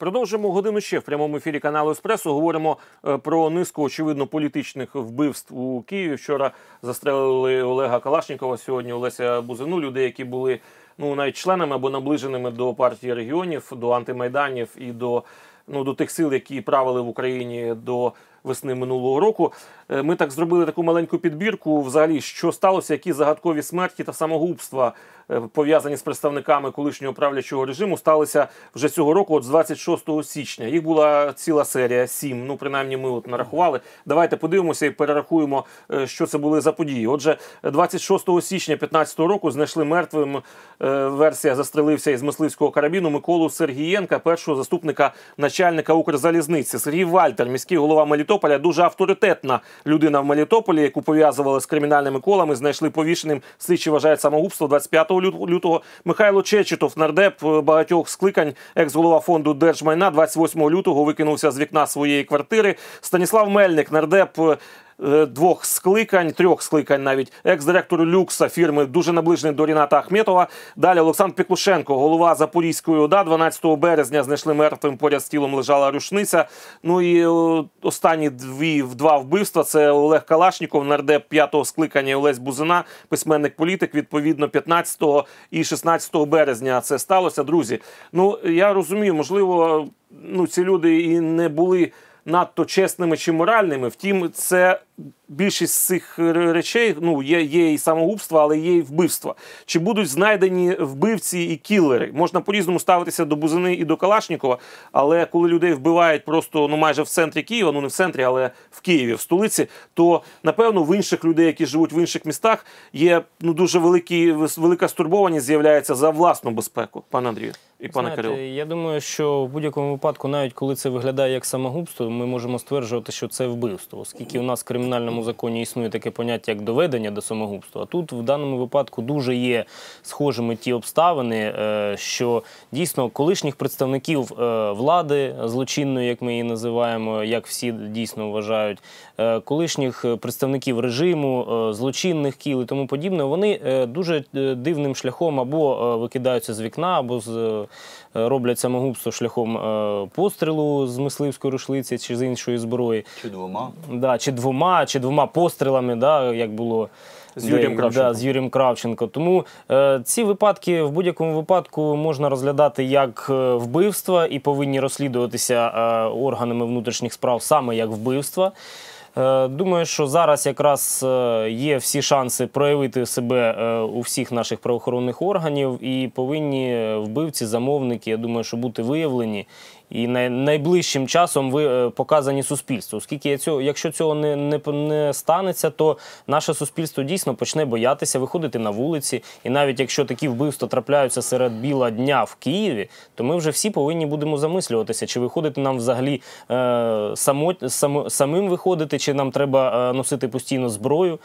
Продовжимо годину ще в прямому ефірі каналу Еспресо. Говоримо е, про низку очевидно політичних вбивств у Києві. Вчора застрелили Олега Калашнікова. Сьогодні Олеся Бузину. Людей, які були ну навіть членами або наближеними до партії регіонів, до антимайданів і до ну до тих сил, які правили в Україні до весни минулого року. Е, Ми так зробили таку маленьку підбірку. Взагалі, що сталося, які загадкові смерті та самогубства пов'язані з представниками колишнього правлячого режиму сталися вже цього року, от з 26 січня. Їх була ціла серія, сім. Ну, принаймні, ми от нарахували. Давайте подивимося і перерахуємо, е, що це були за події. Отже, 26 січня 2015 року знайшли мертвим. е, Версія застрелився із мисливського карабіну Миколу Сергієнка, першого заступника начальника Укрзалізниці. Сергій Вальтер, міський голова Мелітополя, дуже авторитетна людина в Мелітополі, яку пов'язували з кримінальними колами. Знайшли повішеним. Слідчі вважають самогубство 25 лю- лютого. Михайло Чечетов, нардеп е, багатьох скликань, екс-голова фонду держмайна, 28 лютого викинувся з вікна своєї квартири. Станіслав Мельник, нардеп. Е, е, Двох скликань, трьох скликань навіть екс-директор люкса фірми дуже наближений до Ріната Ахметова. Далі Олександр Піклушенко, голова Запорізької ОДА. 12 березня знайшли мертвим. Поряд з тілом лежала рушниця. Ну і останні дві два вбивства. Це Олег Калашніков, нардеп п'ятого скликання Олесь Бузина, письменник політик. Відповідно, 15 і 16 березня це сталося. Друзі, ну я розумію, можливо, ну ці люди і не були надто чесними чи моральними. Втім, це більшість з цих речей ну є, є і самогубство, але є і вбивства. Чи будуть знайдені вбивці і кілери? Можна по-різному ставитися до Бузини і до Калашнікова, але коли людей вбивають просто ну майже в центрі Києва, ну не в центрі, але в Києві, в столиці, то напевно в інших людей, які живуть в інших містах, є ну дуже великі велика стурбованість з'являється за власну безпеку, пане Андрію і пане Знаєте, Кирило. Я думаю, що в будь-якому випадку, навіть коли це виглядає як самогубство, ми можемо стверджувати, що це вбивство, оскільки у нас в кримінальному законі існує таке поняття як доведення до самогубства. А тут в даному випадку дуже є схожими ті обставини, е, що дійсно колишніх представників е, влади злочинної, як ми її називаємо, як всі дійсно вважають, е, колишніх представників режиму, злочинних кіл і тому подібне, вони дуже дивним шляхом або викидаються з вікна, або з, роблять самогубство шляхом пострілу з мисливської рушлиці чи з іншої зброї. Чи двома? Да, чи двома, чи двома пострілами, да, як було. З Юрієм де- Да, з Юрієм Кравченко. Тому е, ці випадки в будь-якому випадку можна розглядати як е, вбивства і повинні розслідуватися е, органами внутрішніх справ саме як вбивства. Е, Думаю, що зараз якраз е, є всі шанси проявити себе е, у всіх наших правоохоронних органів, і повинні вбивці, замовники, я думаю, що бути виявлені і найближчим часом ви е, показані суспільству. Оскільки я цього, якщо цього не, не, не станеться, то наше суспільство дійсно почне боятися виходити на вулиці. І навіть якщо такі вбивства трапляються серед біла дня в Києві, то ми вже всі повинні будемо замислюватися, чи виходити нам взагалі е, само, само, самим виходити, чи нам треба е, носити постійно зброю.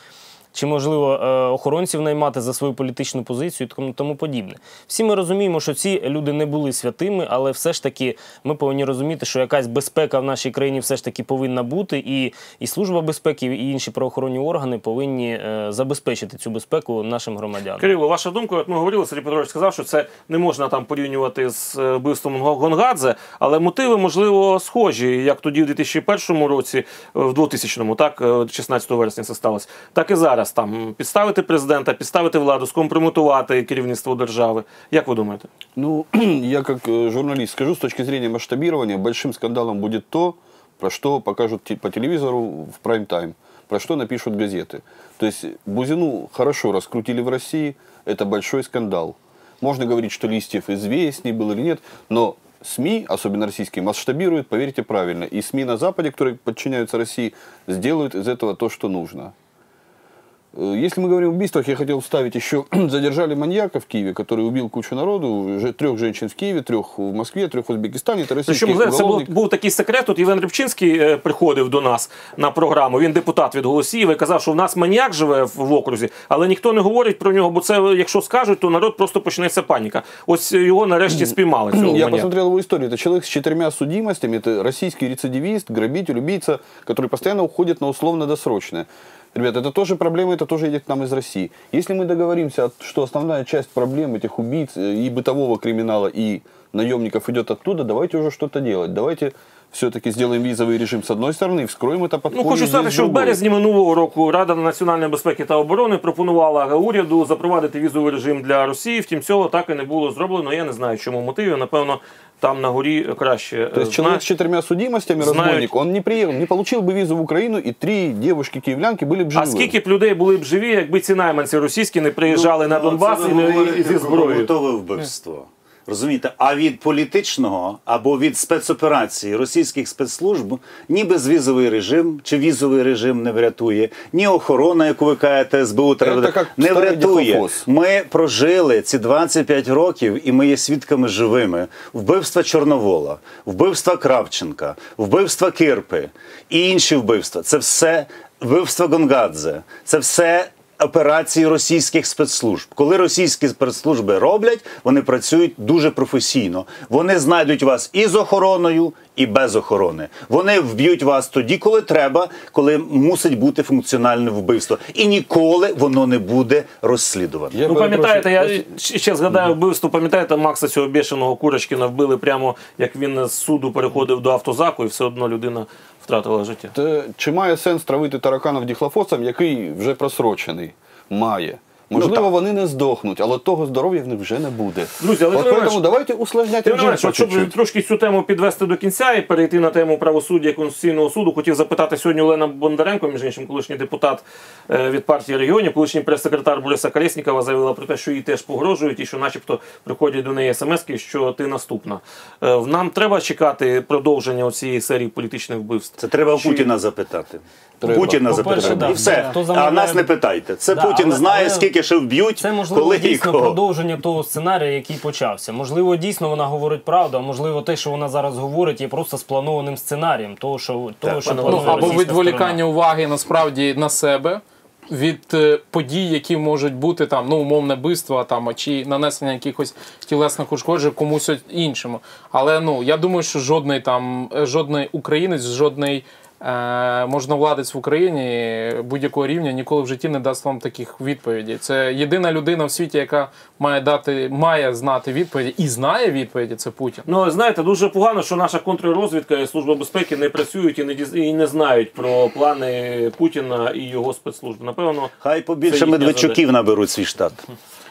Чи можливо е, охоронців наймати за свою політичну позицію і тому, подібне. Всі ми розуміємо, що ці люди не були святими, але все ж таки ми повинні розуміти, що якась безпека в нашій країні все ж таки повинна бути, і, і служба безпеки, і інші правоохоронні органи повинні е, забезпечити цю безпеку нашим громадянам. Кирило, ваша думка, от ми говорили, Сергій Петрович сказав, що це не можна там порівнювати з е, вбивством Гонгадзе, але мотиви, можливо, схожі, як тоді в 2001 році, в 2000-му, так, е, 16 вересня це сталося, так і зараз там підставити президента, підставити владу, скомпрометувати керівництво держави. Як ви думаєте? Ну, я как э, журналист скажу, с точки зрения масштабирования, большим скандалом будет то, про что покажут те- по телевизору в прайм-тайм, про что напишут газеты. То есть Бузину хорошо раскрутили в России, это большой скандал. Можно говорить, что Листьев известней был или нет, но СМИ, особенно российские, масштабируют, поверьте правильно. И СМИ на Западе, которые подчиняются России, сделают из этого то, что нужно. Э, Если мы говорим о убийствах, я хотел вставить еще, задержали маньяка в Киеве, который убил кучу народу, же- трех женщин в Киеве, трех в Москве, трех в Узбекистане. Это Це российский що можливо, це був, уголовник. був такий секрет. Тут Євген Рибчинський е, приходив до нас на програму. Він депутат від Голосіїва і казав, що в нас маніяк живе в, в окрузі, але ніхто не говорить про нього, бо це якщо скажуть, то народ просто почнеться паніка. Ось його нарешті спіймали. Цього Я маніяка. посмотрел его историю. Это человек с четырьмя судимостями. Это российский рецидивист, грабитель, убийца, который постоянно уходит на условно-досрочное. Ребята, это тоже проблема, это тоже идет к нам из России. Если мы договоримся, что основная часть проблем этих убийц э, и бытового криминала, и наемников идет оттуда, давайте уже что-то делать. Давайте все-таки сделаем визовый режим с одной стороны и вскроем это Ну, подполье хочу здесь сказати, с що в другой. березні минулого року Рада національної безпеки та оборони пропонувала уряду запровадити візовий режим для Росії. Втім, цього так і не було зроблено. Я не знаю, чому мотивів. Напевно, там на горі краще. То есть е, человек знають. с четырьмя судимостями, знают. разбойник, он не приехал, не получил бы визу в Украину, и три девушки-киевлянки были бы живы. А скільки б людей були б живі, якби ці найманці російські не приїжджали на Ну, Донбас це і ви не говорите зі про зброєю? Готове вбивство. Розумієте, а від політичного або від спецоперації російських спецслужб ні безвізовий режим чи візовий режим не врятує, ні охорона, яку ви кажете, СБУ треба не врятує. Ми прожили ці 25 років, і ми є свідками живими. Вбивства Чорновола, вбивства Кравченка, вбивства Кирпи і інші вбивства. Це все вбивства Гонгадзе. Це все. Операції російських спецслужб. Коли російські спецслужби роблять, вони працюють дуже професійно. Вони знайдуть вас і з охороною, і без охорони. Вони вб'ють вас тоді, коли треба, коли мусить бути функціональне вбивство. І ніколи воно не буде розслідувано. Я Ну, пам'ятаєте, я ще ще згадаю вбивство. Пам'ятаєте, Макса цього бешеного Курочкіна вбили прямо як він з суду переходив до автозаку, і все одно людина втратила життя. Чи має сенс травити тараканов діхлофосом, який вже просрочений? Має. Можливо, так. вони не здохнуть, але того здоров'я в них вже не буде. Друзі, але От поэтому давайте усложняти режим щоб трошки цю тему підвести до кінця і перейти на тему правосуддя Конституційного суду, хотів запитати сьогодні Олена Бондаренко, між іншим, колишній депутат е, від партії регіонів, колишній прес-секретар Бориса Колєснікова заявила про те, що їй теж погрожують і що, начебто, приходять до неї смски, що ти наступна. Е, Нам треба чекати продовження цієї серії політичних вбивств. Це треба у Путіна запитати. Треба. Путіна запитати. да, І все. хто А нас не питайте. Це Да, Путін але- знає, але скільки ще вб'ють, Це можливо коли дійсно кого. продовження того сценарія, який почався. Можливо, дійсно вона говорить правду, а можливо, те, що вона зараз говорить, є просто спланованим сценарієм того, що того, що Ну, або відволікання сторона. уваги насправді на себе від е, подій, які можуть бути там, ну, умовне вбивство там, чи нанесення якихось тілесних ушкоджень комусь іншому. Але ну я думаю, що жодний там, е, жодний українець, жодний. Е, можновладець в Україні будь-якого рівня ніколи в житті не дасть вам таких відповідей. Це єдина людина в світі, яка має дати, має знати відповіді і знає відповіді. Це Путін. Ну, знаєте, дуже погано, що наша контррозвідка і служба безпеки не працюють і не діз- і не знають про плани Путіна і його спецслужб. Напевно, Хай побільше Медведчуків наберуть свій штат.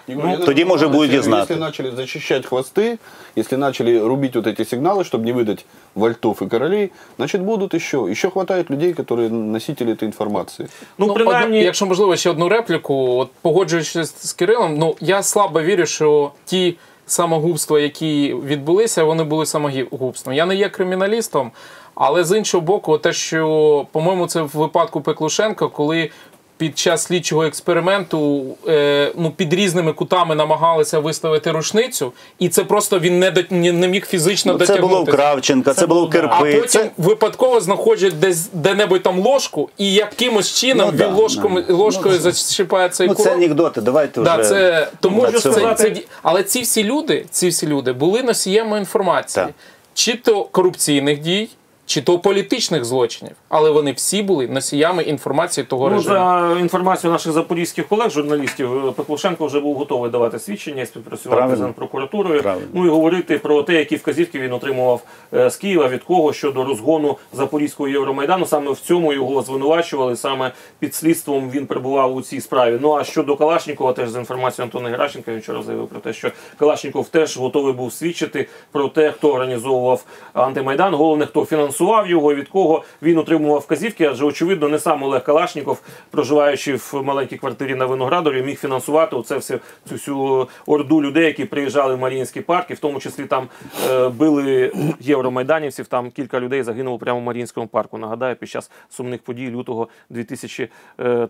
Игорь, я тоді, даже може, думаю, будуть і если- знати. Если начали зачищать хвосты, если начали рубить вот эти сигналы, чтобы не выдать вольтов и королей, значит будут еще. Еще хватает людей, которые носители этой информации. ну, Ну, принаймні, одну- якщо можливо, ще одну репліку, от погоджуючись з Кирилом, ну я слабо вірю, що ті самогубства, які відбулися, вони були самогубством. Я не є криміналістом, але з іншого боку, те, що, по-моєму, це в випадку Пеклушенка, коли. під час слідчого експерименту е, ну, під різними кутами намагалися виставити рушницю, і це просто він не, до, не, не міг фізично Ну, це дотягнути. було в Кравченка, це, було в було, да. А Кирпи. потім Це... випадково знаходять десь де-небудь там ложку, і якимось чином Ну, да, він ложком, ну, ложкою зачіпає цей Ну, це курок. анекдоти, давайте Да, вже. це тому що це, це, але ці всі люди, ці всі люди були носієм інформації, Так. чи то корупційних дій, чи то політичних злочинів, але вони всі були носіями інформації того Ну, режиму. за інформацією наших запорізьких колег, журналістів, е, Пеклушенко вже був готовий давати свідчення і співпрацювати Правильно. з прокуратурою. Правильно. Ну і говорити про те, які вказівки він отримував е, з Києва від кого щодо розгону Запорізького Євромайдану. Саме в цьому його звинувачували. Саме під слідством він перебував у цій справі. Ну а щодо Калашнікова, теж з інформацією Антона Геращенка, він вчора заявив про те, що Калашніков теж готовий був свідчити про те, хто організовував антимайдан, головне, хто фінансував його, від кого він отримував вказівки, адже очевидно, не сам Олег Калашніков, проживаючи в маленькій квартирі на Виноградарі, міг фінансувати оце все цю всю орду людей, які приїжджали в Маріїнський парк, і в тому числі там е, били євромайданівців. Там кілька людей загинуло прямо в Маріїнському парку. Нагадаю, під час сумних подій лютого 2000 е,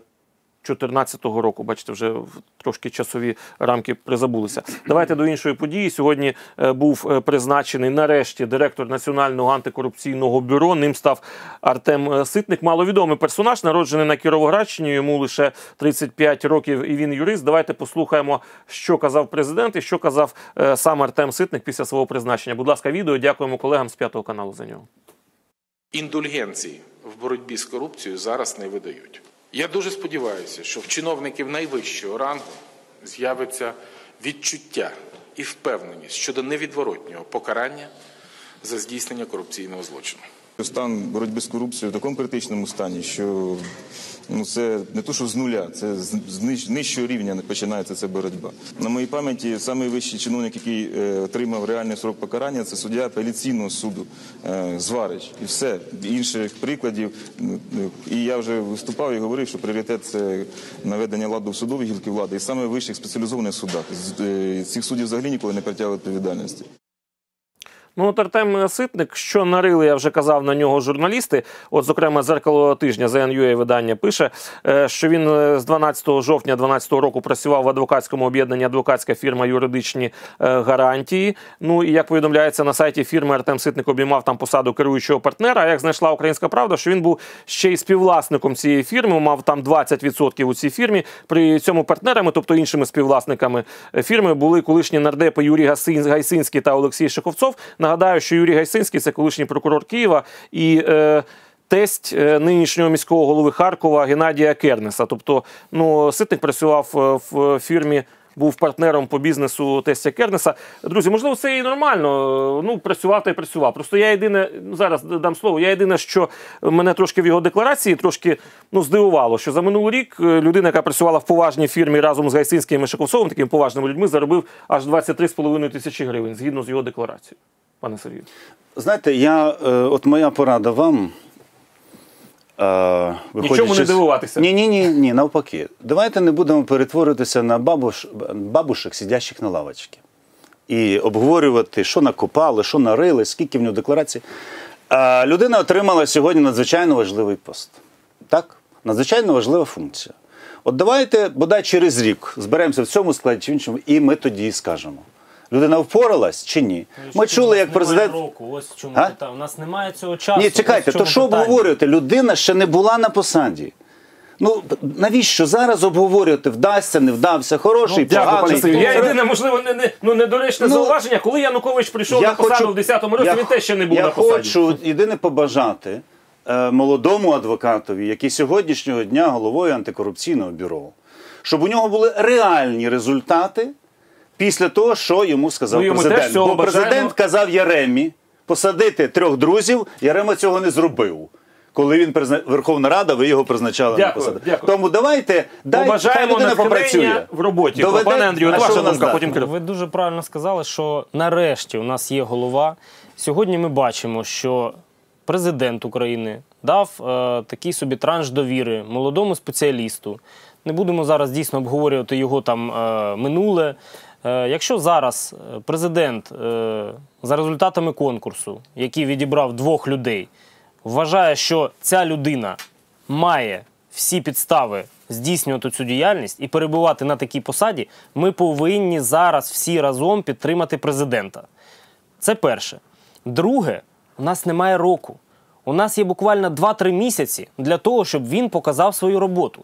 2014 року, бачите, вже трошки часові рамки призабулися. Давайте до іншої події. Сьогодні е, був е, призначений нарешті директор Національного антикорупційного бюро. Ним став Артем е, Ситник. Маловідомий персонаж, народжений на Кіровоградщині. Йому лише 35 років, і він юрист. Давайте послухаємо, що казав президент і що казав сам Артем Ситник після свого призначення. Будь ласка, відео. Дякуємо колегам з п'ятого каналу за нього. індульгенцій в боротьбі з корупцією зараз не видають. Я дуже сподіваюся, що в чиновників найвищого рангу з'явиться відчуття і впевненість щодо невідворотнього покарання за здійснення корупційного злочину. Стан боротьби з корупцією в такому критичному стані, що ну це не то, що з нуля, це з з ниж- нижчого рівня починається ця боротьба. На моїй пам'яті найвищий чиновник, який е, отримав реальний срок покарання, це суддя апеляційного суду е, Зварич. І все інших прикладів. І я вже виступав і говорив, що пріоритет це наведення ладу в судовій гілки влади і саме вищих спеціалізованих судах. З- е, Цих суддів взагалі ніколи не притягують відповідальності. Ну, от Артем Ситник, що нарили, я вже казав на нього журналісти. От, зокрема, зеркало тижня ZNUA видання пише, е, що він е, з 12 жовтня 2012 року працював в адвокатському об'єднанні адвокатська фірма юридичні е, гарантії. Ну і як повідомляється на сайті фірми, Артем Ситник обіймав там посаду керуючого партнера. А як знайшла Українська Правда, що він був ще й співвласником цієї фірми, мав там 20% у цій фірмі. При цьому партнерами, тобто іншими співвласниками фірми, були колишні нардепи Юрій Гайсинський та Олексій Шиховцов. Нагадаю, що Юрій Гайсинський це колишній прокурор Києва і. Е, Тесть е, нинішнього міського голови Харкова Геннадія Кернеса. Тобто, ну, Ситник працював е, в фірмі, був партнером по бізнесу тестя Кернеса. Друзі, можливо, це і нормально. Ну, працював та й працював. Просто я єдине, ну, зараз дам слово, я єдине, що мене трошки в його декларації трошки ну, здивувало, що за минулий рік е, людина, яка працювала в поважній фірмі разом з Гайсинським і Шиковцовим, такими поважними людьми, заробив аж 23,5 тисячі гривень, згідно з його декларацією. Пане Сергію. Знаєте, я, е, от моя порада вам. Е, Нічому не дивуватися. Ні, ні, ні, ні, навпаки. Давайте не будемо перетворюватися на бабуш, бабушек, сидящих на лавочці. І обговорювати, що накопали, що нарили, скільки в нього декларацій. Е, людина отримала сьогодні надзвичайно важливий пост. Так? Надзвичайно важлива функція. От давайте, бодай через рік зберемося в цьому складі чи в іншому, і ми тоді скажемо. Людина впоралась чи ні? Ми чули, як президент. Року. Ось чому А? питання. У нас немає цього часу. Ні, чекайте, то що питання. обговорювати? Людина ще не була на посаді. Ну, навіщо зараз обговорювати, вдасться, не вдався, хороший, Ну, поганий. Сергію. Я Ну, єдине, можливо, не, не, ну, недоречне Ну, зауваження. Коли Янукович прийшов на посаду в 10-му році, я він теж ще не був я на посаді. хочу єдине побажати е, молодому адвокатові, який сьогоднішнього дня головою антикорупційного бюро, щоб у нього були реальні результати після того, що йому сказав Ми йому теж президент. Бо президент бажаємо. казав Яремі посадити трьох друзів. Ярема цього не зробив. Коли він призна... Верховна Рада, ви його призначали на Дякую, посаду. дякую. Тому давайте дай, хай Побажаємо людина натхнення попрацює. в роботі. Доведе- Пане Андрію, А що ваша нас думка, потім. Ви дуже правильно сказали, що нарешті у нас є голова. Сьогодні ми бачимо, що президент України дав е, такий собі транш довіри молодому спеціалісту. Не будемо зараз дійсно обговорювати його там е, минуле. Е, якщо зараз е, президент е, за результатами конкурсу, який відібрав двох людей, вважає, що ця людина має всі підстави здійснювати цю діяльність і перебувати на такій посаді, ми повинні зараз всі разом підтримати президента. Це перше. Друге, у нас немає року. У нас є буквально 2-3 місяці для того, щоб він показав свою роботу.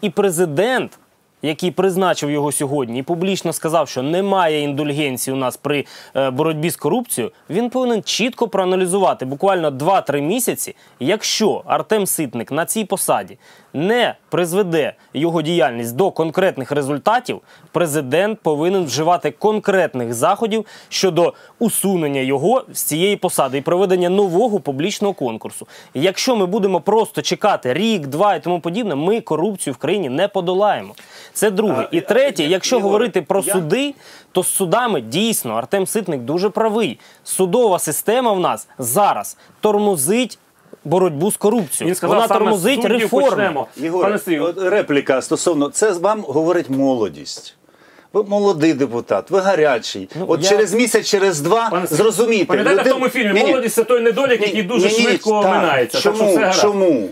І президент, який призначив його сьогодні, і публічно сказав, що немає індульгенції у нас при е, боротьбі з корупцією, він повинен чітко проаналізувати буквально 2-3 місяці, якщо Артем Ситник на цій посаді не призведе його діяльність до конкретних результатів, президент повинен вживати конкретних заходів щодо усунення його з цієї посади і проведення нового публічного конкурсу. Якщо ми будемо просто чекати рік, два і тому подібне, ми корупцію в країні не подолаємо. Це друге. І третє, якщо говорити про суди, то з судами дійсно Артем Ситник дуже правий. Судова система в нас зараз тормозить. Боротьбу з корупцією. Він сказав, Вона саме тормозить реформи. репліка стосовно це вам говорить молодість. Ви молодий депутат, ви гарячий. от я- через місяць, через два Пане зрозумієте. Пам'ятаєте в тому фільмі Ні-ні. молодість це той недолік, який дуже Ні-ні-ні, швидко так. Чому? Так що все гаразд. Чому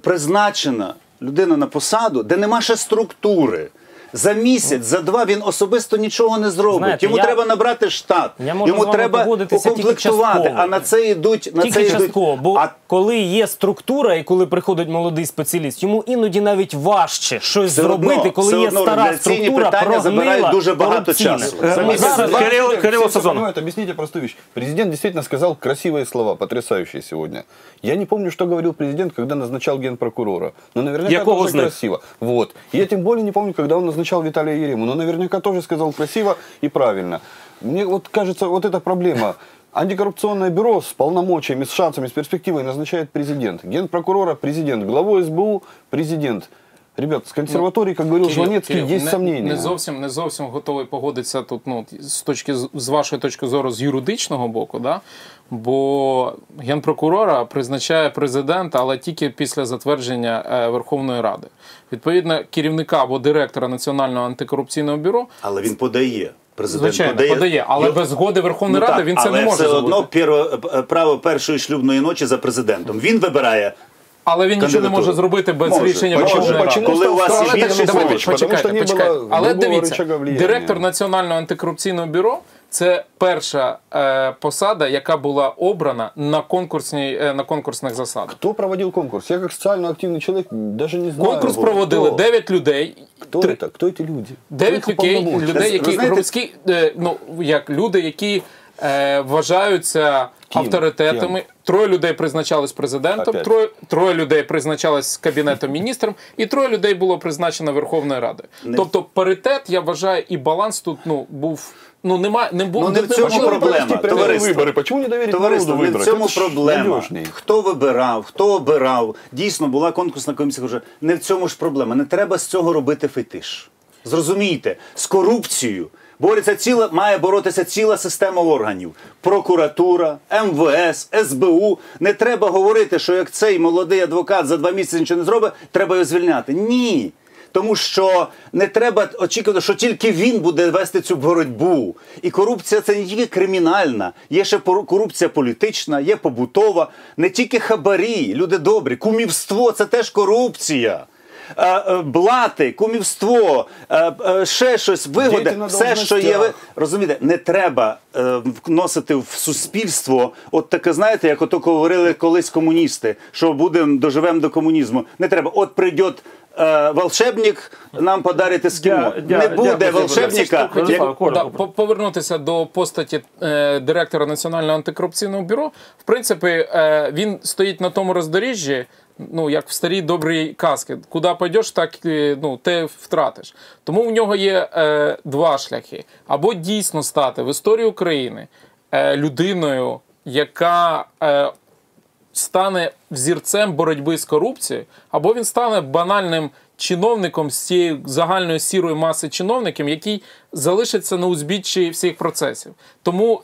призначена людина на посаду, де нема ще структури? За місяць, за два він особисто нічого не зробить. Знаєте, Йому я- треба набрати штат. Я можу з Йому вами треба погодитися тільки укомплектувати, частково. а на це йдуть на це Тільки йдуть. частково, бо А коли є структура і коли приходить молодий спеціаліст, йому іноді навіть важче щось Все одно, зробити, коли все є одно стара організаційні структура, питання забирають прогнила, дуже багато корупційна. часу. Е, Тому зараз зараз Кирило- Все Кирило это Сазонов. понимают. Объясните простую вещь. Президент действительно сказал красивые слова, потрясающие сегодня. Я не помню, что говорил президент, когда назначал генпрокурора. Но наверняка Якого тоже з них? красиво. Вот. Я тем более не помню, когда он обозначал Виталия Ерему, но наверняка тоже сказал красиво и правильно. Мне вот кажется, вот эта проблема. Антикоррупционное бюро с полномочиями, с шансами, с перспективой назначает президент. Генпрокурора президент, главу СБУ президент. Ребят, с консерваторией, как говорил Кирил, Жванецкий, Кирил, не, зовсім, не зовсім готовий погодитися тут, ну, з точки з- з вашої точки зору, з юридичного боку, да? бо генпрокурора призначає президент, але тільки після затвердження е, Верховної Ради. Відповідно, керівника або директора Національного антикорупційного бюро. Але він подає. Президент Звичайно, подає, але Його- без згоди Верховної Ну, Ради так, він це але не може все одно зробити. перво- е, право першої шлюбної ночі за президентом. Він вибирає. Але він нічого не кандидатуру. може зробити без Може. рішення Почему- Верховної Ради. почему Коли стал у вас є второй більше Янукович? Давайте, Потому что почекайте, не почекайте. было Але другого дивіться, рычага влияния. директор Національного антикорупційного бюро це перша е, посада, яка була обрана на конкурсній е, на конкурсних засадах. Кто проводил конкурс? Я как социально активный человек даже не знаю. Конкурс Кто- проводили 9 людей. Кто Три- это? Кто эти люди? Дев'ять Кто их людей, уполномочил? людей, які Ви знаєте- громадські, е, ну як люди, які е, вважаються Ким? авторитетами. Троє людей призначались президентом, Опять. троє, троє людей призначались кабінетом міністром, і троє людей було призначено Верховною Радою. Тобто паритет, я вважаю, і баланс тут ну був. Ну нема не був Ну, не в цьому неможливо. проблема. Провести прямые Товариство. выборы. Почему не доверить Товариство, народу не в выбрать? цьому Это ж проблема. надежней. Хто вибирав, хто обирав. Дійсно, була конкурсна комісія. Каже, не в цьому ж проблема. Не треба з цього робити фетиш. Зрозумійте, з корупцією бореться ціла, має боротися ціла система органів: прокуратура, МВС, СБУ. Не треба говорити, що як цей молодий адвокат за два місяці нічого не зробить, треба його звільняти. Ні. Тому що не треба очікувати, що тільки він буде вести цю боротьбу. І корупція це не тільки кримінальна, є ще корупція політична, є побутова, не тільки хабарі, люди добрі, кумівство це теж корупція. Е, е, Блати, кумівство, е, е, ще щось, вигоди, все, що є. ви- Розумієте, не треба е, вносити в суспільство, от таке, знаєте, як ото говорили колись комуністи, що будемо доживемо до комунізму. Не треба. От прийде волшебник, нам подарить ескімо. Дя- дя- не буде волшебника. Да, повернутися до постаті е, директора Національного антикорупційного бюро. В принципі, е, він стоїть на тому роздоріжжі, ну як в старій добрій казки. Куди пойдеш, так ну, те втратиш. Тому в нього є е, два шляхи: або дійсно стати в історії України е, людиною, яка. Е, стане взірцем боротьби з корупцією, або він стане банальним чиновником з цієї загальної сірої маси чиновників, який залишиться на узбіччі всіх процесів. Тому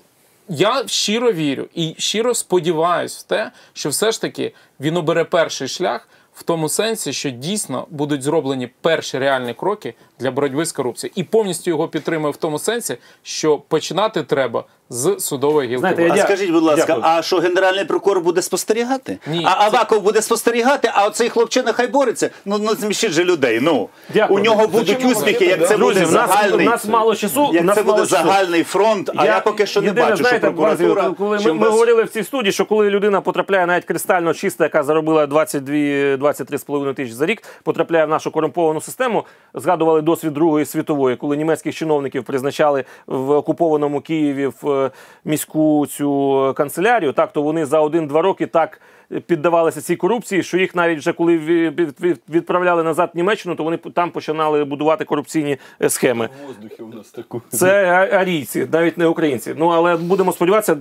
я щиро вірю і щиро сподіваюся в те, що все ж таки він обере перший шлях. В тому сенсі, що дійсно будуть зроблені перші реальні кроки для боротьби з корупцією, і повністю його підтримую в тому сенсі, що починати треба з судової гілки. Знаєте, влади. я А скажіть, будь ласка, Дякую. а що генеральний прокурор буде спостерігати? Ні, а це- Аваков буде спостерігати, а оцей хлопчина хай бореться. Ну, ну зміщіть же людей. Ну Дякую. у нього будуть Зачем успіхи, як це буде загальний. в нас мало часу, Як нас це буде часу. загальний фронт, а я, поки що не бачу, знаєте, що прокуратура. Коли ми, ми говорили в цій студії, що коли людина потрапляє навіть кристально чиста, яка заробила 22 23,5 тисяч за рік, потрапляє в нашу корумповану систему. Згадували досвід Другої світової, коли німецьких чиновників призначали в окупованому Києві в е, міську цю канцелярію. Так то вони за один-два роки так. Піддавалися цій корупції, що їх навіть вже коли ві- від- від- відправляли назад в Німеччину, то вони там починали будувати корупційні е, схеми. В у нас такое. Це арійці, навіть не українці. Ну але будемо сподіватися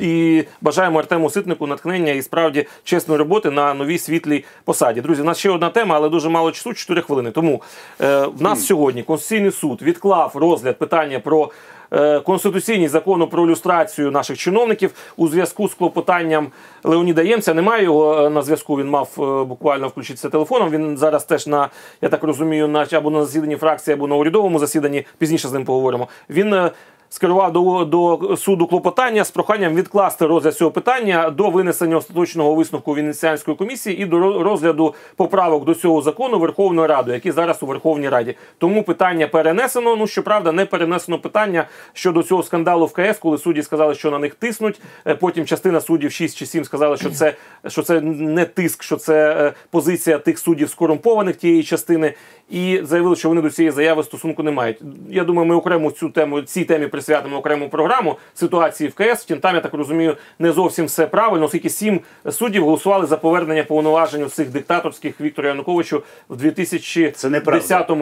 і бажаємо Артему Ситнику натхнення і справді чесної роботи на новій світлій посаді. Друзі, у нас ще одна тема, але дуже мало часу 4 хвилини. Тому е, в нас сьогодні Конституційний суд відклав розгляд питання про. Е, Конституційність закону про люстрацію наших чиновників у зв'язку з клопотанням Леоніда Ємця. Немає його е, на зв'язку. Він мав е, буквально включитися телефоном. Він зараз теж на я так розумію, на або на засіданні фракції, або на урядовому засіданні. Пізніше з ним поговоримо. Він скерував до, до суду клопотання з проханням відкласти розгляд цього питання до винесення остаточного висновку Венеціанської комісії і до розгляду поправок до цього закону Верховною Радою, які зараз у Верховній Раді. Тому питання перенесено. Ну щоправда, не перенесено питання щодо цього скандалу в КС, коли судді сказали, що на них тиснуть. Е, Потім частина суддів 6 чи 7 сказали, що це що це не тиск, що це е, позиція тих суддів скорумпованих тієї частини. І заявили, що вони до цієї заяви стосунку не мають. Я думаю, ми окремо цю тему цій темі присвятимо окрему програму ситуації в КС. Втім, там я так розумію, не зовсім все правильно, оскільки сім суддів голосували за повернення повноважень у цих диктаторських Віктору Януковичу в 2010 Це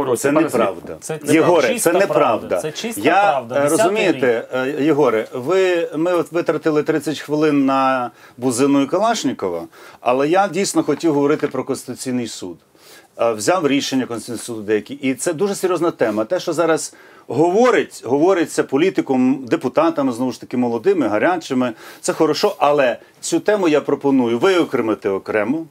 році. Це неправда. Це- це Єгоре, чиста це неправда. Це чиста Я, правда. е, Розумієте, е, Єгоре, ви, ми от витратили 30 хвилин на Бузину і Калашнікова, але я дійсно хотів говорити про Конституційний суд. Е, Взяв рішення Конституційного суду деякі. І це дуже серйозна тема. Те, що зараз говорить, говориться політиком, депутатами, знову ж таки, молодими, гарячими, це хорошо, але цю тему я пропоную виокремити окремо.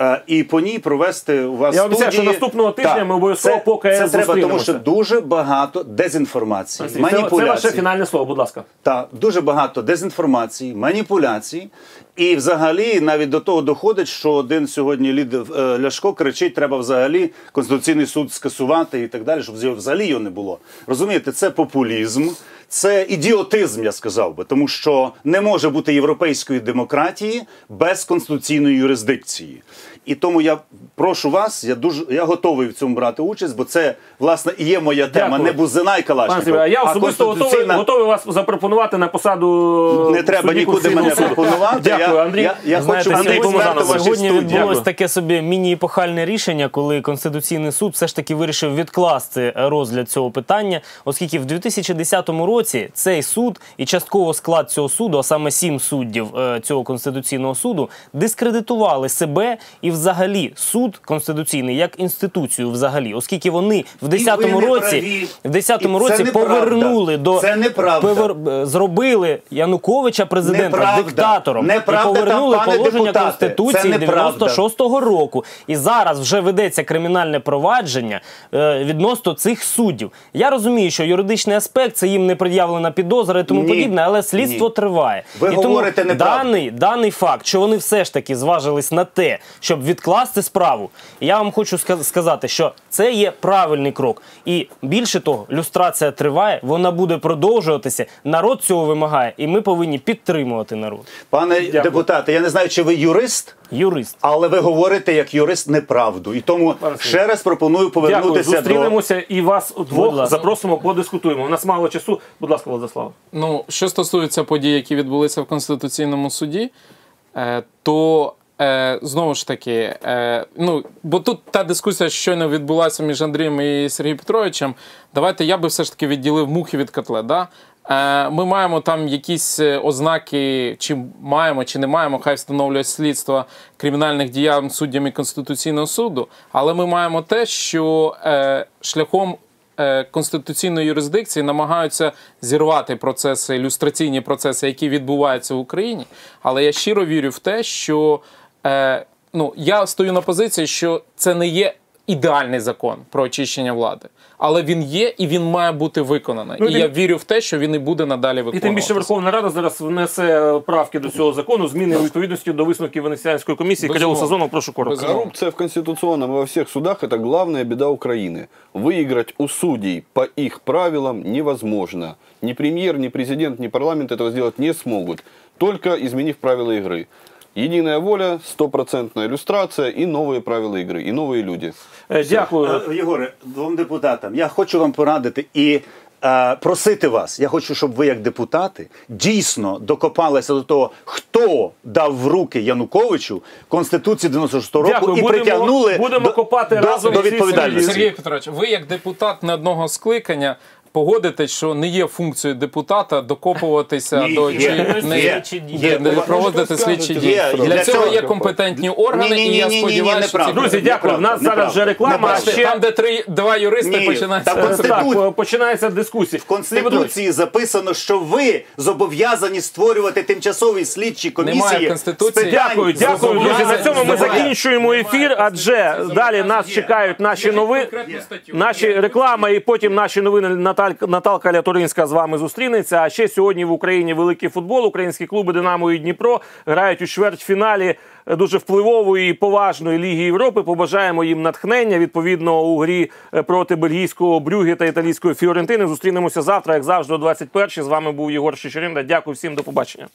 Е, І по ній провести у вас Я обіцяю, студії. що наступного тижня Так, ми обов'язково це, по Це треба, тому зустрінемося. що дуже багато дезінформації, Це, це ваше маніпуляцій. фінальне слово, будь ласка. Та дуже багато дезінформації, маніпуляцій. І взагалі навіть до того доходить, що один сьогодні лідер е, Ляшко кричить, треба взагалі Конституційний суд скасувати і так далі, щоб його взагалі його не було. Розумієте, це популізм, це ідіотизм, я сказав би, тому що не може бути європейської демократії без конституційної юрисдикції. І тому я прошу вас, я дуже я готовий в цьому брати участь, бо це власне і є моя тема, Дякую. не Бузина і Пане а я особисто готовий, конституційна- готовий вас запропонувати на посаду Не треба нікуди мене пропонувати. Дякую, Андрій. я- я Знаєте, хочу Андрій Помазанов, Сьогодні відбулось таке собі міні-епохальне рішення, коли Конституційний суд все ж таки вирішив відкласти розгляд цього питання, оскільки в 2010 році цей суд і частково склад цього суду, а саме сім суддів е, цього конституційного суду, дискредитували себе і взагалі суд конституційний як інституцію, взагалі, оскільки вони в 10-му році праві. в 10-му році повернули до Це повер- е, зробили Януковича президента Неправда. диктатором Неправда і повернули там, положення депутате. конституції Це 96-го року. І зараз вже ведеться кримінальне провадження е, відносно цих суддів. Я розумію, що юридичний аспект це їм не пред'явлена підозра і тому Ні. подібне, але слідство Ні. триває. Ви і говорите неправду. даний, даний факт, що вони все ж таки зважились на те, щоб відкласти справу. Я вам хочу сказати, що це є правильний крок. І більше того, люстрація триває, вона буде продовжуватися. Народ цього вимагає, і ми повинні підтримувати народ. Пане депутате, я не знаю, чи ви юрист, Юрист. але ви говорите як юрист неправду. І тому ще раз пропоную Дякую, повернутися до зустрінемося і вас Будь двох запросимо, подискутуємо. У нас мало часу. Будь ласка, Владислав. Ну, що стосується подій, які відбулися в Конституційному суді, е, то е, знову ж таки, е, ну, бо тут та дискусія щойно відбулася між Андрієм і Сергієм Петровичем. Давайте я би все ж таки відділив мухи від котлет. Да? Е, Ми маємо там якісь е, ознаки, чи маємо, чи не маємо, хай встановлює слідство кримінальних діянь суддями Конституційного суду, але ми маємо те, що е, шляхом конституційної юрисдикції намагаються зірвати процеси, ілюстраційні процеси, які відбуваються в Україні. Але я щиро вірю в те, що ну, я стою на позиції, що це не є ідеальний закон про очищення влади Але він є і він має бути виконаний. Ну, і тим- я вірю в те, що він і буде надалі І виконуватися. тим більше Верховна Рада зараз внесе правки до цього закону, зміни у відповідності до висновків Венеціанської комісії. Кирило Безумовно. Сазонов, прошу коротко. Безумовно. Коррупция в конституционном и во всех судах – это главная беда Украины. Выиграть у судей по их правилам невозможно. Ни премьер, ни президент, ни парламент этого сделать не смогут, только изменив правила игры. Единая воля, стопроцентная иллюстрация и новые правила игры, и новые люди. Е, Дякую. Е, Єгоре, двом депутатам. Я хочу вам порадити і е, просити вас. Я хочу, щоб ви, як депутати, дійсно докопалися до того, хто дав в руки Януковичу Конституцію 96 року Дякую. і Будемо- притягнули будемо до, копати до, разом до всі відповідальності. Сергій Петрович, ви як депутат не одного скликання. Погодитесь, що не є функцією депутата докопуватися до проводити слідчі дії. Для для цього є компетентні органи, і я сподіваюся, що. Друзі, дякую. В нас зараз вже реклама. Ще там, де три два юристи так, починається дискусія. В Конституції записано, що ви зобов'язані створювати тимчасові слідчі комісії. Конституції. Дякую, дякую, друзі. На цьому ми закінчуємо ефір, адже далі нас чекають наші новини. Наші реклама і потім наші новини Наталь, Наталка Ляторинська з вами зустрінеться. А ще сьогодні в Україні великий футбол. Українські клуби Динамо і Дніпро грають у чвертьфіналі дуже впливової і поважної ліги Європи. Побажаємо їм натхнення. Відповідно, у грі е, проти бельгійського брюги та італійської Фіорентини. Зустрінемося завтра, як завжди, о 21 З вами був Єгор Щечеринда. Дякую всім, до побачення.